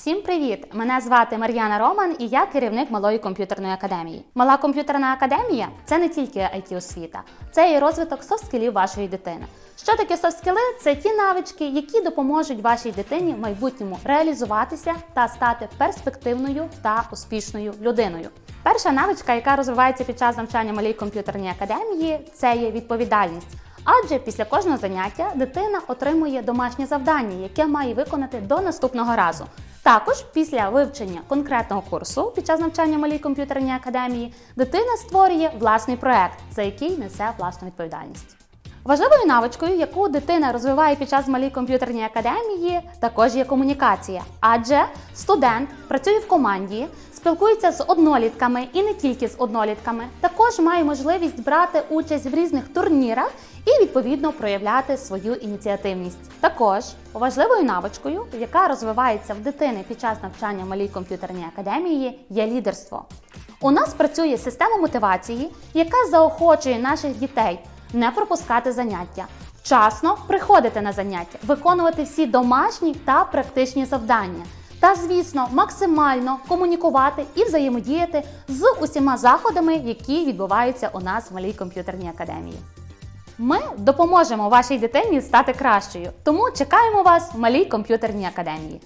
Всім привіт! Мене звати Мар'яна Роман і я керівник малої комп'ютерної академії. Мала комп'ютерна академія це не тільки it освіта це і розвиток софт-скілів вашої дитини. Що таке софт-скіли? Це ті навички, які допоможуть вашій дитині в майбутньому реалізуватися та стати перспективною та успішною людиною. Перша навичка, яка розвивається під час навчання малій комп'ютерній академії, це є відповідальність. Адже після кожного заняття дитина отримує домашнє завдання, яке має виконати до наступного разу. Також після вивчення конкретного курсу під час навчання малій комп'ютерній академії дитина створює власний проект, за який несе власну відповідальність. Важливою навичкою, яку дитина розвиває під час малій комп'ютерній академії, також є комунікація. Адже студент працює в команді, спілкується з однолітками і не тільки з однолітками, також має можливість брати участь в різних турнірах і відповідно проявляти свою ініціативність. Також важливою навичкою, яка розвивається в дитини під час навчання в малій комп'ютерній академії, є лідерство. У нас працює система мотивації, яка заохочує наших дітей не пропускати заняття, вчасно приходити на заняття, виконувати всі домашні та практичні завдання. Та, звісно, максимально комунікувати і взаємодіяти з усіма заходами, які відбуваються у нас в малій комп'ютерній академії. Ми допоможемо вашій дитині стати кращою, тому чекаємо вас в малій комп'ютерній академії.